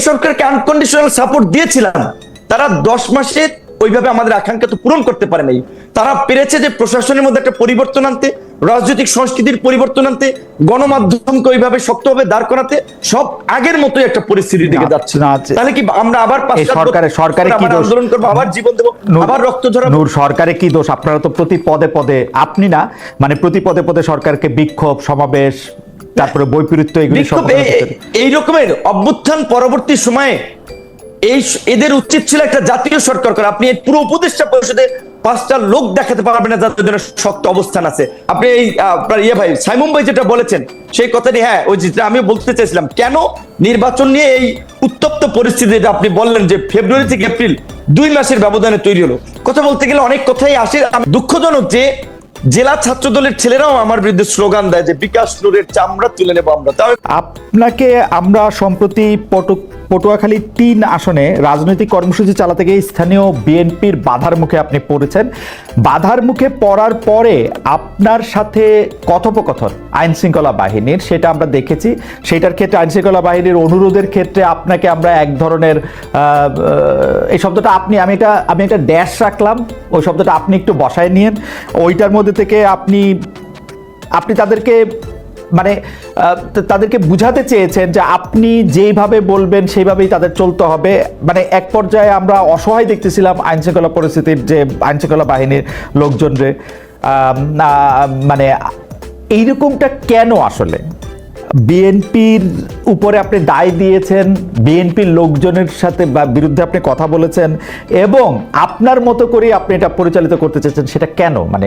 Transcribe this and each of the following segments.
এই সরকারকে unconditional support দিয়েছিলাম তারা দশ মাসে ওইভাবে আমাদের আকাঙ্ক্ষা তো পূরণ করতে পারে নাই। তারা পেরেছে যে প্রশাসনের মধ্যে একটা পরিবর্তন আনতে রাজনৈতিক সংস্কৃতির পরিবর্তন আনতে গণমাধ্যমকে ওইভাবে শক্তভাবে দাঁড় করাতে সব আগের মতোই একটা পরিস্থিতির দিকে যাচ্ছে। না, তাহলে কি আমরা আবার সরকারের- সরকারের কি দোষ? আন্দোলন করব আবার জীবন দেবো আবার রক্ত ঝরাবো? নূর সরকারে কি দোষ? আপনারা তো প্রতি পদে পদে আপনি না মানে প্রতি পদে পদে সরকারকে বিক্ষোভ সমাবেশ তারপরে বৈপরীত্য এগুলি এই রকমের অভ্যুত্থান পরবর্তী সময়ে এই এদের উচিত ছিল একটা জাতীয় সরকার করা। আপনি পুরো উপদেষ্টা পরিষদে পাঁচটা লোক দেখাতে পারবেন না যাদের জন্য শক্ত অবস্থান আছে। আপনি এই আপনার ইয়ে ভাই সাইমুম ভাই যেটা বলেছেন সেই কথাটি হ্যাঁ ওই যেটা আমি বলতে চাইছিলাম কেন নির্বাচন নিয়ে এই উত্তপ্ত পরিস্থিতি যেটা আপনি বললেন যে ফেব্রুয়ারি থেকে এপ্রিল দুই মাসের ব্যবধানে তৈরি হলো। কথা বলতে গেলে অনেক কথাই আসে। দুঃখজনক যে জেলা ছাত্র দলের ছেলেরাও আমার বিরুদ্ধে স্লোগান দেয় যে, বিকাশ নূরের চামড়া তুলে নেব আমরা। আপনাকে আমরা সম্প্রতি পটু- পটুয়াখালী তিন আসনে রাজনৈতিক কর্মসূচি চালাতে গিয়ে স্থানীয় বিএনপির বাধার মুখে আপনি পড়েছেন। বাধার মুখে পড়ার পরে আপনার সাথে কথোপকথন আইন শৃঙ্খলা বাহিনীর, সেটা আমরা দেখেছি। সেটার ক্ষেত্রে আইন শৃঙ্খলা বাহিনীর অনুরোধের ক্ষেত্রে আপনাকে আমরা এক ধরনের এই শব্দটা আপনি, আমি এটা, আমি একটা ড্যাশ রাখলাম। ওই শব্দটা আপনি একটু বসায় নিয়েন। ওইটার মধ্যে থেকে আপনি আপনি তাদেরকে মানে তাদেরকে বুঝাতে চেয়েছেন যে আপনি যেইভাবে বলবেন সেইভাবেই তাদের চলতে হবে। মানে এক পর্যায়ে আমরা অসহায় দেখতেছিলাম আইন শৃঙ্খলা পরিস্থিতির যে আইন শৃঙ্খলা বাহিনীর লোকজনরে মানে এইরকমটা কেন আসলে? বিএনপির উপরে আপনি দায় দিয়েছেন, বিএনপির লোকজনের সাথে বা বিরুদ্ধে আপনি কথা বলেছেন, এবং আপনার মতো করে আপনি এটা পরিচালিত করতে চেয়েছেন, সেটা কেন? মানে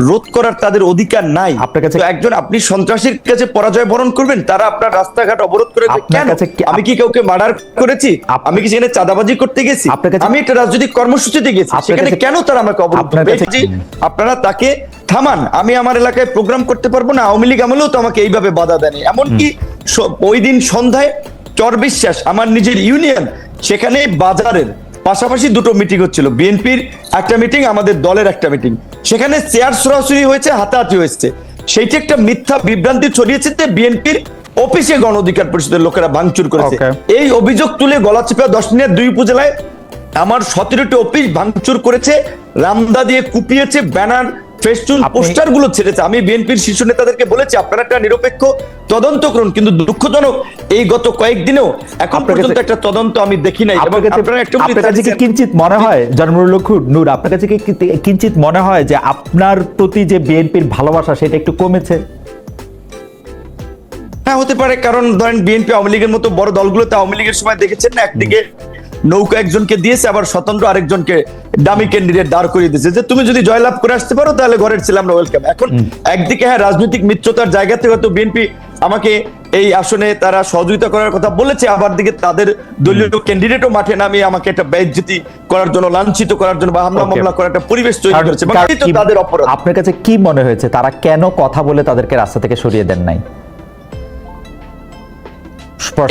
রোধ করার তাদের অধিকার নাই। আপনার কাছে- একজন আপনি সন্ত্রাসীর কাছে পরাজয় বরণ করবেন তারা আপনার রাস্তাঘাট অবরোধ করে। কেন? আমি কি কাউকে মার্ডার করেছি? আমি কি সেখানে চাঁদাবাজি করতে গেছি? আমি একটা রাজনৈতিক কর্মসূচিতে গেছি। সেখানে কেন তারা আমাকে অবরোধ আপনার তাকে থামান। আমি আমার এলাকায় প্রোগ্রাম করতে পারব না। আওয়ামী লীগ আমলেও তো আমাকে এইভাবে বাধা দেয়নি। এমনকি ওই দিন সন্ধ্যায় চর বিশ্বাস আমার নিজের ইউনিয়ন সেখানে বাজারের পাশাপাশি দুটো মিটিং হচ্ছিল। বিএনপির একটা মিটিং আমাদের দলের একটা মিটিং সেখানে চেয়ার সরাসরি হয়েছে হাতাহাতি হয়েছে। সেইটি একটা মিথ্যা বিভ্রান্তি ছড়িয়েছে যে বিএনপির অফিসে গণ অধিকার পরিষদের লোকেরা ভাঙচুর করেছে। এই অভিযোগ তুলে গলাচিপা দশ মিনিট দুই উপজেলায় আমার সতেরোটি অফিস ভাঙচুর করেছে রামদা দিয়ে কুপিয়েছে ব্যানার ফেস্টুন আপনি- পোস্টারগুলো ছেড়েছে। আমি বিএনপির শীর্ষ নেতাদেরকে বলেছি আপনারা একটা নিরপেক্ষ তদন্ত করুন কিন্তু দুঃখজনক এই গত কয়েকদিনেও এখন পর্যন্ত একটা তদন্ত আমি দেখি নাই। এবং আপনার কাছে কি কিঞ্চিত মনে হয় নূর আপনার কাছে কি- কিঞ্চিত মনে হয় যে আপনার প্রতি যে বিএনপির ভালোবাসা সেটা একটু কমেছে? হ্যাঁ হতে পারে কারণ ধরেন বিএনপি আওয়ামী লীগের মতো বড় দলগুলোতে আওয়ামী লীগের সময় দেখেছেন না একদিকে নৌকা একজনকে দিয়েছে আবার স্বতন্ত্র আরেকজনকে ডামি ক্যান্ডিডেট দাঁড় করিয়ে দিয়েছে। যে তুমি যদি জয়লাভ করে আসতে পারো তাহলে ঘরের ছিল আমরা ওয়েলকাম এখন একদিকে হ্যাঁ রাজনৈতিক মিত্রতার জায়গা থেকে হয়তো বিএনপি আমাকে এই আসনে তারা সহযোগিতা করার কথা বলেছে আবার দিকে তাদের দলীয় ক্যান্ডিডেটও মাঠে নামিয়ে আমাকে একটা ব্যয়জ্যোতি করার জন্য লাঞ্ছিত করার জন্য বা হামলা মামলা করার একটা পরিবেশ তৈরি করেছে। তাদের অপরাধ। আপনার কাছে কি মনে হয়েছে? তারা কেন কথা বলে তাদেরকে রাস্তা থেকে সরিয়ে দেন নাই?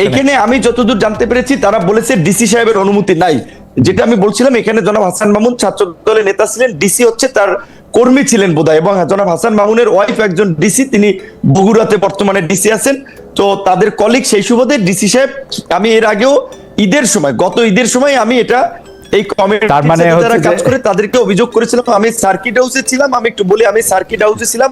এখানে আমি যতদূর জানতে পেরেছি তারা বলেছে ডিসি সাহেবের অনুমতি নাই। যেটা আমি বলছিলাম এখানে জনাব হাসান মামুন ছাত্র দলের নেতা ছিলেন। ডিসি হচ্ছে তার কর্মী ছিলেন বোধহয় এবং জনাব হাসান মামুনের ওয়াইফ একজন ডিসি তিনি বগুড়াতে বর্তমানে ডিসি আছেন। তো তাদের কলিগ সেই সুবাদে ডিসি সাহেব আমি এর আগেও ঈদের সময় গত ঈদের সময় আমি এটা এই কমিটি মানে যারা কাজ করে তাদেরকে অভিযোগ করেছিলাম আমি সার্কিট হাউসে ছিলাম আমি একটু বলি আমি সার্কিট হাউসে ছিলাম।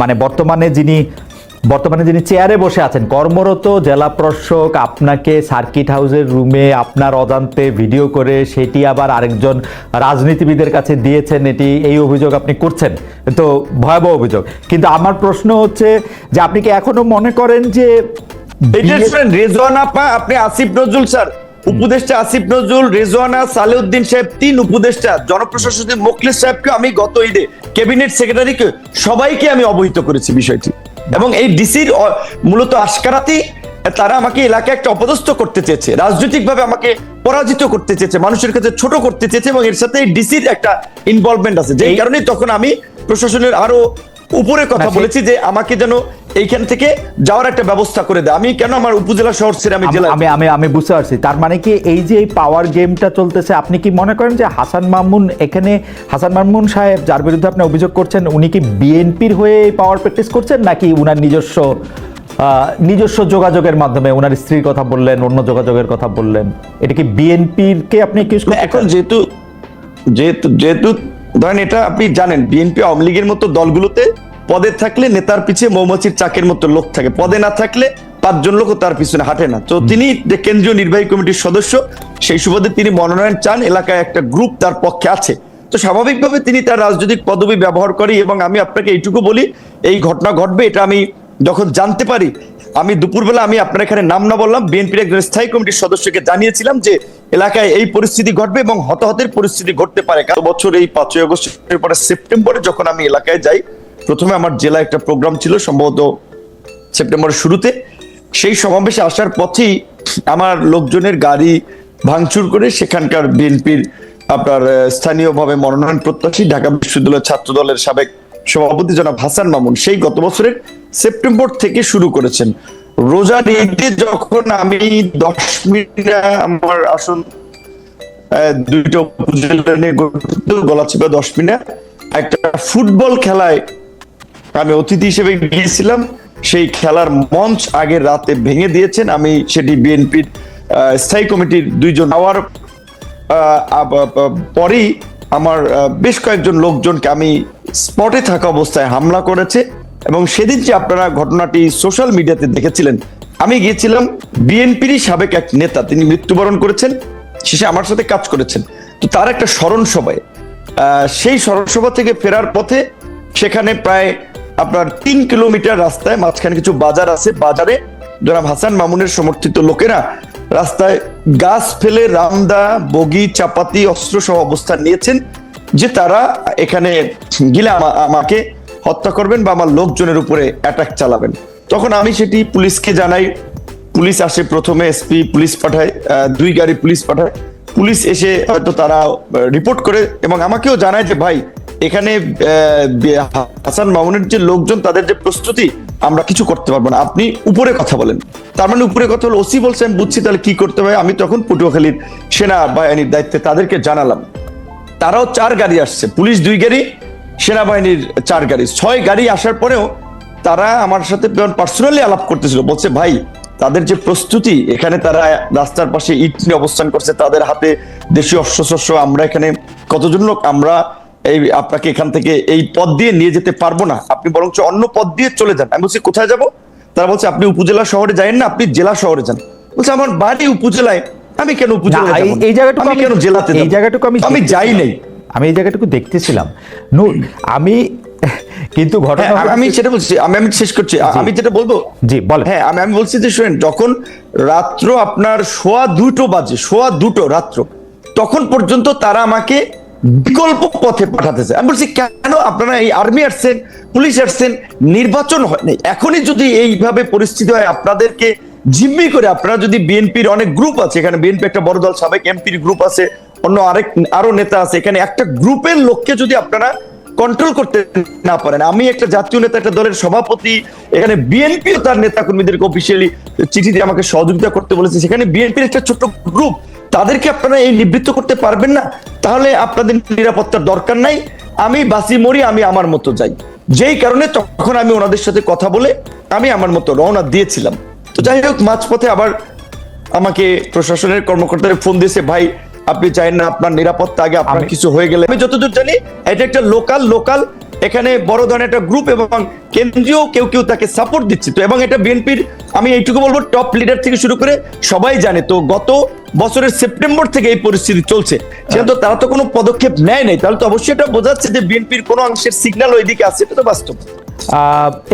মানে বর্তমানে যিনি বর্তমানে যিনি চেয়ারে বসে আছেন, কর্মরত জেলা প্রশাসক আপনাকে সার্কিট হাউসের রুমে আপনার অজান্তে ভিডিও করে সেটি আবার আরেকজন রাজনীতিবিদের কাছে দিয়েছেন, এটি, এই অভিযোগ আপনি করছেন। তো ভয়াবহ অভিযোগ। কিন্তু আমার প্রশ্ন হচ্ছে যে আপনি কি এখনও মনে করেন যে আপনি আসিফ নজরুল স্যার উপদেষ্টা আসিফ নজরুল রেজওয়ানা সালেউদ্দিন সাহেব তিন উপদেষ্টা। জনপ্রশাসক মোখলেস সাহেবকে আমি গত ঈদে ক্যাবিনেট সেক্রেটারিকে সবাইকে আমি অবহিত করেছি বিষয়টি। এবং এই ডিসির মূলত আশকারাতেই তারা আমাকে এলাকায় একটা অপদস্থ করতে চেয়েছে রাজনৈতিকভাবে আমাকে পরাজিত করতে চেয়েছে মানুষের কাছে ছোট করতে চেয়েছে এবং এর সাথে ডিসির একটা ইনভলভমেন্ট আছে। যে এই- কারণে তখন আমি প্রশাসনের আরও উপরে কথা বলেছি যে আমাকে যেন এইখান থেকে যাওয়ার একটা ব্যবস্থা করে দেয়। আমি কেন আমার উপজেলা শহর ছেড়ে আমি জেলা আমি আমি আমি বুঝতে পারছি। তার মানে কি এই যে এই পাওয়ার গেমটা চলতেছে আপনি কি মনে করেন যে হাসান মামুন এখানে হাসান মামুন সাহেব যার বিরুদ্ধে আপনি অভিযোগ করছেন উনি কি বিএনপির হয়ে এই পাওয়ার প্র্যাকটিস করছেন নাকি উনার নিজস্ব নিজস্ব যোগাযোগের মাধ্যমে ওনার স্ত্রীর কথা বললেন অন্য যোগাযোগের কথা বললেন? এটা কি বিএনপির কে আপনি এখন যেহেতু যেহেতু যেহেতু ধরেন এটা আপনি জানেন বিএনপি আওয়ামী লীগের মতো দলগুলোতে পদে থাকলে নেতার পিছে মৌমাছির চাকের মতো লোক থাকে। পদে না থাকলে পাঁচজন লোকও তার পিছনে হাঁটে না। তো তিনি কেন্দ্রীয় নির্বাহী কমিটির সদস্য সেই সুবাদে তিনি মনোনয়ন চান এলাকায় একটা গ্রুপ তার পক্ষে আছে। তো স্বাভাবিকভাবে তিনি তার রাজনৈতিক পদবি ব্যবহার করি এবং আমি আপনাকে এইটুকু বলি এই ঘটনা ঘটবে এটা আমি যখন জানতে পারি আমি দুপুরবেলা আমি আপনার এখানে নাম না বললাম বিএনপির একজন স্থায়ী কমিটির সদস্যকে জানিয়েছিলাম যে এলাকায় এই পরিস্থিতি ঘটবে এবং হতাহতের পরিস্থিতি ঘটতে পারে। গত বছর এই পাঁচই আগস্টের পরে সেপ্টেম্বরে যখন আমি এলাকায় যাই প্রথমে আমার জেলায় একটা প্রোগ্রাম ছিল, সম্ভবত সেপ্টেম্বরের শুরুতে। সেই সমাবেশে আসার পথেই আমার লোকজনের গাড়ি ভাঙচুর করে সেখানকার বিএনপির আপনার স্থানীয়ভাবে মনোনয়ন প্রত্যাশী ঢাকা বিশ্ববিদ্যালয়ের ছাত্র দলের সাবেক সভাপতি জনাব হাসান মামুন সেই গত বছরের সেপ্টেম্বর থেকে শুরু করেছেন। রোজার ঈদে যখন আমি দশ মিনিট আমার আসন দুইটা নিয়ে গলাচিপা দশ মিনিট, একটা ফুটবল খেলায় আমি অতিথি হিসেবে গিয়েছিলাম। সেই খেলার মঞ্চ আগের রাতে ভেঙে দিয়েছেন। আমি সেটি বিএনপির স্থায়ী কমিটির দুইজন হওয়ার পরেই আমার বেশ কয়েকজন লোকজনকে আমি স্পটে থাকা অবস্থায় হামলা করেছে এবং সেদিন যে আপনারা ঘটনাটি সোশ্যাল মিডিয়াতে দেখেছিলেন, আমি গিয়েছিলাম বিএনপিরই সাবেক এক নেতা, তিনি মৃত্যুবরণ করেছেন, শেষে আমার সাথে কাজ করেছেন। তো তার একটা স্মরণ সভায় সেই স্মরণ সভা থেকে ফেরার পথে সেখানে প্রায় আপনার তিন কিলোমিটার রাস্তায় মাঝখানে কিছু বাজার আছে। বাজারে জনাব হাসান মামুনের সমর্থিত লোকেরা রাস্তায় গাছ ফেলে রামদা, বগি, চাপাতি, অস্ত্র সহ অবস্থান নিয়েছেন যে তারা এখানে গিলে আমা- আমাকে হত্যা করবেন বা আমার লোকজনের উপরে অ্যাটাক চালাবেন। তখন আমি সেটি পুলিশকে জানাই। পুলিশ আসে প্রথমে এসপি পুলিশ পাঠায় দুই গাড়ি পুলিশ পাঠায়। পুলিশ এসে হয়তো তারা রিপোর্ট করে এবং আমাকেও জানায় যে, ভাই এখানে হাসান মামুনের যে লোকজন, তাদের যে প্রস্তুতি, আমরা কিছু করতে পারব না। আপনি উপরে কথা বলেন। তার মানে উপরে কথা হলো ওসি বলছেন বুঝছি, তাহলে কি করতে হবে? আমি তখন পটুয়াখালীর সেনা বাহিনীর দায়িত্বে তাদেরকে জানালাম। তারাও চার গাড়ি আসছে। পুলিশ দুই গাড়ি, সেনাবাহিনীর চার গাড়ি। ছয় গাড়ি আসার পরেও তারা আমার সাথে পার্সোনালি আলাপ করতেছিল, বলছে, ভাই, তাদের যে প্রস্তুতি, এখানে তারা রাস্তার পাশে ইট নিয়ে অবস্থান করছে। তাদের হাতে দেশীয় অস্ত্রশস্ত্র, আমরা এখানে কতজন লোক, আমরা এই আপনাকে এখান থেকে এই পথ দিয়ে নিয়ে যেতে পারব না। আপনি বরঞ্চ অন্য পথ দিয়ে চলে যান। আমি বলছি কোথায় যাব? তারা বলছে আপনি উপজেলা শহরে যায়েন না আপনি জেলা শহরে যান। বলছে আমার বাড়ি উপজেলায় আমি কেন উপজেলায় না, এই- জায়গাটুকু আমি কেন জেলাতে এই জায়গাটুকু আমি আমি যাই নাই। আমি এই জায়গাটুকু দেখতেছিলাম। নূর আমি কিন্তু ঘটনা হ্যাঁ, আমি সেটা বলছি আমি আমি শেষ করছি। আমি যেটা বলব জি, বলেন। হ্যাঁ আমি আমি বলছি যে শুনেন যখন রাত্র আপনার সোয়া দুটো বাজে সোয়া দুটো রাত্র তখন পর্যন্ত তারা আমাকে বিকল্প পথে পাঠাতেছে। আমি বলছি, কেন আপনারা এই আর্মি আসছেন, পুলিশ আসছেন, নির্বাচন হয় নাই? এখনই যদি এইভাবে পরিস্থিতি হয়, আপনাদেরকে জিম্মি করে আপনারা যদি বিএনপির অনেক গ্রুপ আছে, এখানে বিএনপি একটা বড় দল, সাবেক এমপির গ্রুপ আছে, অন্য আরেক, আরও নেতা আছে, এখানে একটা গ্রুপের লোককে যদি আপনারা কন্ট্রোল করতে না পারেন। আমি একটা জাতীয় নেতা, একটা দলের সভাপতি, এখানে বিএনপিও তার নেতা কর্মীদেরকে অফিসিয়ালি চিঠি দিয়ে আমাকে সহযোগিতা করতে বলেছে। সেখানে বিএনপির একটা ছোট্ট গ্রুপ তাদেরকে আপনারা এই নিবৃত্ত করতে পারবেন না। তাহলে আপনাদের নিরাপত্তার দরকার নাই। আমি বাসি মরি, আমি আমার মতো যাই। যেই কারণে তখন আমি ওনাদের সাথে কথা বলে আমি আমার মতো রওনা দিয়েছিলাম। তো যাই হোক, মাঝপথে আবার আমাকে প্রশাসনের কর্মকর্তারা ফোন দিয়েছে, ভাই আপনি চাইেন না আপনার নিরাপত্তা আগে আপনার কিছু হয়ে গেলে। আমি যতদূর জানি এটা একটা লোকাল লোকাল এখানে বড় ধরনের একটা গ্রুপ এবং কেন্দ্রীয় কেউ কেউ তাকে সাপোর্ট দিচ্ছে। তো এবং এটা বিএনপির আমি এইটুকু বলব টপ লিডার থেকে শুরু করে সবাই জানে। তো গত বছরের সেপ্টেম্বর থেকে এই পরিস্থিতি চলছে। সেহেতু তারা তো কোনো পদক্ষেপ নেয় নাই তাহলে তো অবশ্যই এটা বোঝাচ্ছে যে বিএনপির কোনো অংশের সিগন্যাল ওইদিকে আছে এটা তো বাস্তব।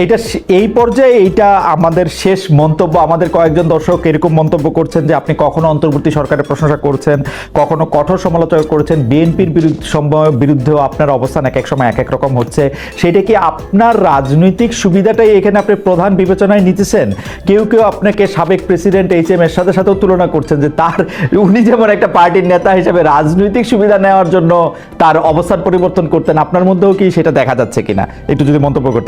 এটা এই পর্যায়ে এইটা আমাদের শেষ মন্তব্য। আমাদের কয়েকজন দর্শক এরকম মন্তব্য করছেন যে, আপনি কখনো অন্তর্বর্তী সরকারের প্রশংসা করছেন, কখনো কঠোর সমালোচনা করছেন, বিএনপির বিরুদ্ধে বিরুদ্ধেও আপনার অবস্থান এক এক সময় এক এক রকম হচ্ছে। সেটা কি আপনার রাজনৈতিক সুবিধাটাই এখানে আপনি প্রধান বিবেচনায় নিতেছেন? কেউ কেউ আপনাকে সাবেক প্রেসিডেন্ট এইচ এম এর সাথে সাথেও তুলনা করছেন যে, তার উনি যেমন একটা পার্টির নেতা হিসেবে রাজনৈতিক সুবিধা নেওয়ার জন্য তার অবস্থান পরিবর্তন করতেন, আপনার মধ্যেও কি সেটা দেখা যাচ্ছে কিনা? একটু যদি মন্তব্য করতে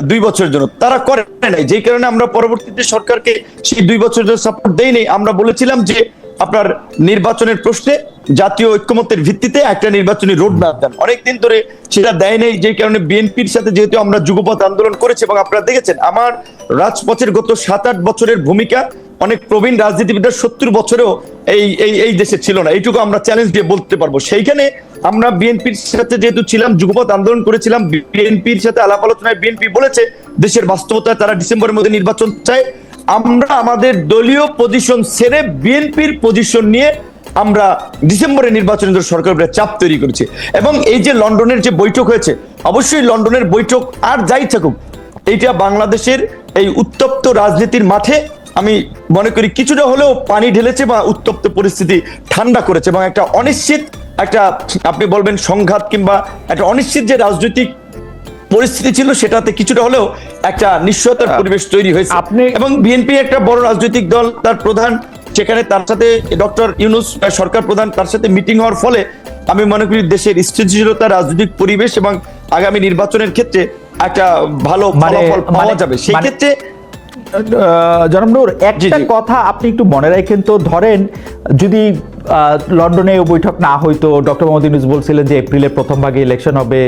দুই বছরের জন্য। তারা করে নাই। যেই কারণে আমরা পরবর্তীতে সরকারকে সেই দুই বছরের জন্য সাপোর্ট দেইনি আমরা বলেছিলাম যে আপনার নির্বাচনের প্রশ্নে জাতীয় ঐক্যমতের ভিত্তিতে একটা নির্বাচনী রোড ম্যাপ দেন। অনেকদিন ধরে সেটা দেয় নেই যেই কারণে বিএনপির সাথে যেহেতু আমরা যুগপথ আন্দোলন করেছি এবং আপনারা দেখেছেন, আমার রাজপথের গত সাত আট বছরের ভূমিকা, অনেক প্রবীণ রাজনীতিবিদরা সত্তর বছরেও এই এই এই দেশে ছিল না। এইটুকু আমরা চ্যালেঞ্জ দিয়ে বলতে পারব। সেইখানে আমরা বিএনপির সাথে যেহেতু ছিলাম, যুগপথ আন্দোলন করেছিলাম, বিএনপির সাথে আলাপ আলোচনায় বিএনপি বলেছে, দেশের বাস্তবতায় তারা ডিসেম্বরের মধ্যে নির্বাচন চায়। আমরা আমাদের দলীয় পজিশন ছেড়ে বিএনপির পজিশন নিয়ে আমরা ডিসেম্বরে নির্বাচনের জন্য সরকারের উপরে চাপ তৈরি করেছি এবং এই যে লন্ডনের যে বৈঠক হয়েছে, অবশ্যই লন্ডনের বৈঠক আর যাই থাকুক, এইটা বাংলাদেশের এই উত্তপ্ত রাজনীতির মাঠে আমি মনে করি কিছুটা হলেও পানি ঢেলেছে বা উত্তপ্ত পরিস্থিতি ঠান্ডা করেছে এবং একটা অনিশ্চিত একটা, আপনি বলবেন সংঘাত কিংবা একটা অনিশ্চিত যে রাজনৈতিক পরিস্থিতি ছিল সেটাতে কিছুটা হলেও একটা নিশ্চয়তার পরিবেশ তৈরি হয়েছে। আপনি- এবং বিএনপি একটা বড় রাজনৈতিক দল তার প্রধান সেখানে তার সাথে ডক্টর ইউনুস সরকার প্রধান তার সাথে মিটিং হওয়ার ফলে আমি মনে করি দেশের স্থিতিশীলতা রাজনৈতিক পরিবেশ এবং আগামী নির্বাচনের ক্ষেত্রে একটা ভালো মানে- ফলাফল পাওয়া মানে- যাবে। সেই মানে- ক্ষেত্রে আহ, একটা কথা আপনি একটু মনে রাখেন তো ধরেন যদি লন্ডনে বৈঠক না হইতো ডক্টর মোহাম্মদ ইউনুস বলছিলেন যে এপ্রিলের প্রথম ভাগে ইলেকশন হবে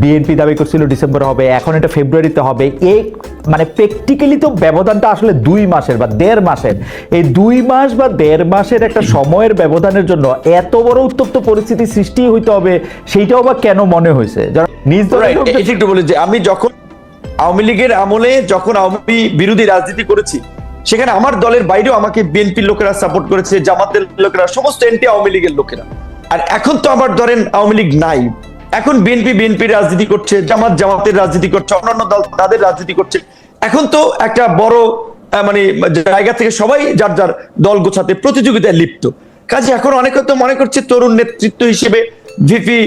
বিএনপি দাবি করছিল ডিসেম্বর হবে এখন এটা ফেব্রুয়ারিতে হবে। এই মানে প্র্যাকটিক্যালি তো ব্যবধানটা আসলে দুই মাসের বা দেড় মাসের। এই দুই মাস বা দেড় মাসের একটা সময়ের ব্যবধানের জন্য এত বড় উত্তপ্ত পরিস্থিতি সৃষ্টি হইতে হবে সেইটাও বা কেন মনে হয়েছে? নিজ একটু বলে যে আমি যখন আওয়ামী লীগের আমলে যখন আওয়ামী বিরোধী রাজনীতি করেছি, সেখানে আমার দলের বাইরেও আমাকে বিএনপির লোকেরা সাপোর্ট করেছে, জামাতের লোকেরা, সমস্ত এনটি আওয়ামী লীগের লোকেরা। আর এখন তো আবার ধরেন আওয়ামী লীগ নাই। এখন বিএনপি, বিএনপির রাজনীতি করছে, জামাত, জামাতের রাজনীতি করছে, অন্যান্য দল তাদের রাজনীতি করছে। এখন তো একটা বড় মানে জায়গা থেকে সবাই যার যার দল গোছাতে প্রতিযোগিতায় লিপ্ত। কাজে এখন অনেকে তো মনে করছে তরুণ নেতৃত্ব হিসেবে ভিপি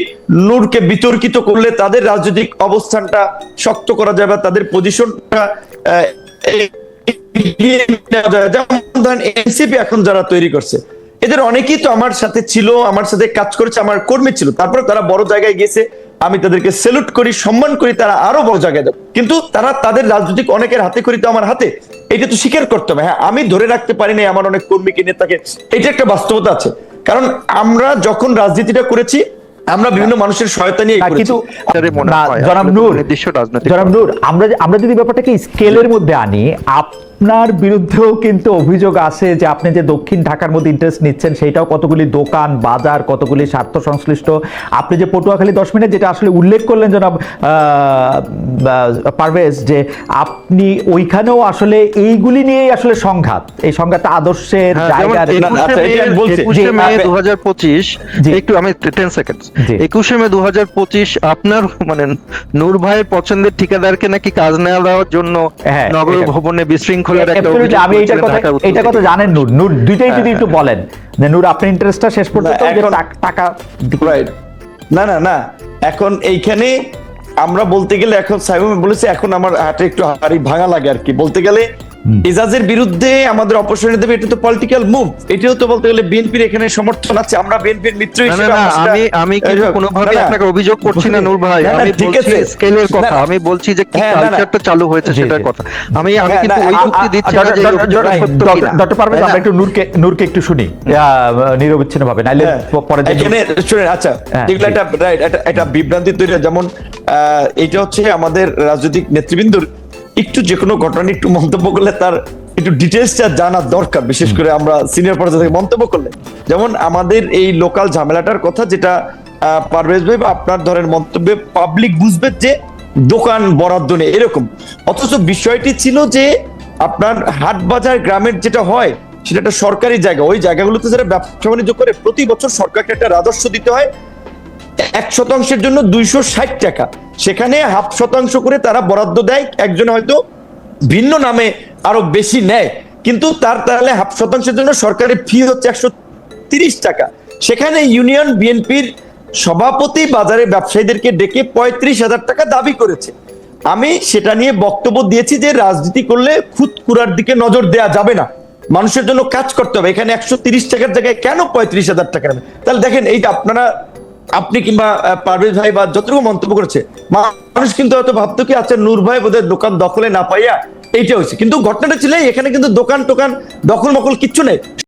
নূরকে বিতর্কিত করলে তাদের রাজনৈতিক অবস্থানটা শক্ত করা যাবে তাদের পজিশনটা এনসিপি এখন যারা তৈরি করছে, এদের অনেকেই তো আমার সাথে ছিল, আমার সাথে কাজ করেছে, আমার কর্মী ছিল। তারপর তারা বড় জায়গায় আমি তাদেরকে সেলুট করি, সম্মান করি, তারা আরও বড় জায়গায় যাবে। কিন্তু তারা তাদের রাজনৈতিক অনেকের হাতে করি তো আমার হাতে। এটা তো স্বীকার করতে হবে। হ্যাঁ আমি ধরে রাখতে পারি না আমার অনেক কর্মীকে, নেতাকে। এটা একটা বাস্তবতা আছে। কারণ আমরা যখন রাজনীতিটা করেছি আমরা বিভিন্ন মানুষের সহায়তা নিয়ে কিন্তু মনে হয় জনাব নূর নির্দিষ্ট রাজনৈতিক জনাব নূর আমরা আমরা যদি ব্যাপারটাকে স্কেলের মধ্যে আনি আপনার বিরুদ্ধেও কিন্তু অভিযোগ আছে যে আপনি যে দক্ষিণ ঢাকার মধ্যে ইন্টারেস্ট নিচ্ছেন সেটাও কতগুলি দোকান বাজার কতগুলি স্বার্থ সংশ্লিষ্ট? আপনি যে পটুয়াখালী দশ মিনিট যেটা আসলে উল্লেখ করলেন জনাব পারভেজ যে আপনি ওইখানেও আসলে এইগুলি নিয়েই আসলে সংঘাত। এই সংঘাত আদর্শের হ্যাঁ, জায়গার একুশে আচ্ছা। একটু আমি টেন সেকেন্ড একুশে মে দু হাজার পঁচিশ আপনার মানে নূর ভাইয়ের পছন্দের ঠিকাদারকে নাকি কাজ নেওয়া দেওয়ার জন্য হ্যাঁ, নগর ভবনে বিশৃঙ্খলার একটা আমি এইটার কথা ঢাকার এটা কথা জানেন নূর। নূর দুইটাই যদি হ্যাঁ, একটু বলেন। যে নূর আপনার ইন্টারেস্টটা শেষ পর্যন্ত টাক-. না না না। এখন এইখানে আমরা বলতে গেলে এখন সাইমন বলেছি এখন আমার হাতে একটু হাড়ি ভাঙা লাগে আর কি। বলতে গেলে এজাজের বিরুদ্ধে আমাদের অপসারণ দেবে এটা তো পলিটিক্যাল মুভ এটাও তো বলতে গেলে বিএনপির এখানে সমর্থন আছে। আমরা বিএনপির মিত্র হিসেবে আমি আমি কিন্তু কোনোভাবে। আপনাকে অভিযোগ করছি না নূর ভাই। আমি বলছি স্কেলের কথা। আমি বলছি যে কি হ্যাঁ। কালচারটা চালু হয়েছে সেটার কথা। আমি আমি হ্যাঁ, কিন্তু ওই যুক্তি দিচ্ছি না যে। ডক্টর পারভেজ আমরা একটু নূরকে নূরকে একটু শুনি। নিরবিচ্ছিন্ন ভাবে। নাইলে হ্যাঁ, পরে এখানে শুনেন আচ্ছা। হ্যাঁ, এগুলো একটা রাইট একটা একটা বিভ্রান্তি তৈরি যেমন আহ, এটা হচ্ছে আমাদের রাজনৈতিক নেতৃবৃন্দর একটু যে কোনো ঘটনা একটু মন্তব্য করলে তার একটু ডিটেলসটা জানা দরকার, বিশেষ করে আমরা সিনিয়র পর্যায়ে থেকে মন্তব্য করলে। যেমন আমাদের এই লোকাল ঝামেলাটার কথা যেটা পারভেজ ভাই বা আপনার ধরেন মন্তব্যে পাবলিক বুঝবে যে দোকান বরাদ্দ নেই, এরকম। অথচ বিষয়টি ছিল যে আপনার হাট বাজার গ্রামের যেটা হয়, সেটা একটা সরকারি জায়গা। ওই জায়গাগুলোতে যারা ব্যবসা বাণিজ্য করে, প্রতি বছর সরকারকে একটা রাজস্ব দিতে হয়। এক শতাংশের জন্য দুইশো ষাট টাকা। সেখানে হাফ শতাংশ করে তারা বরাদ্দ দেয়, একজন হয়তো ভিন্ন নামে আরও বেশি নেয়। কিন্তু তার তাহলে হাফ শতাংশের জন্য সরকারের ফি হচ্ছে একশো তিরিশ টাকা। সেখানে ইউনিয়ন বিএনপির সভাপতি বাজারে ব্যবসায়ীদেরকে ডেকে পঁয়ত্রিশ হাজার টাকা দাবি করেছে। আমি সেটা নিয়ে বক্তব্য দিয়েছি যে রাজনীতি করলে খুদ কুরার দিকে নজর দেয়া যাবে না। মানুষের জন্য কাজ করতে হবে। এখানে একশো তিরিশ টাকার জায়গায় কেন পঁয়ত্রিশ হাজার টাকা তাহলে দেখেন এই যে আপনারা আপনি কিংবা পারভেজ ভাই বা যতটুকু মন্তব্য করেছে, মানুষ কিন্তু হয়তো ভাবতো কি আচ্ছা নূর ভাই বোধহয় দোকান দখলে না পাইয়া এইটা হয়েছে। কিন্তু ঘটনাটা ছিল এখানে কিন্তু দোকান টোকান দখল মকল কিচ্ছু নেই।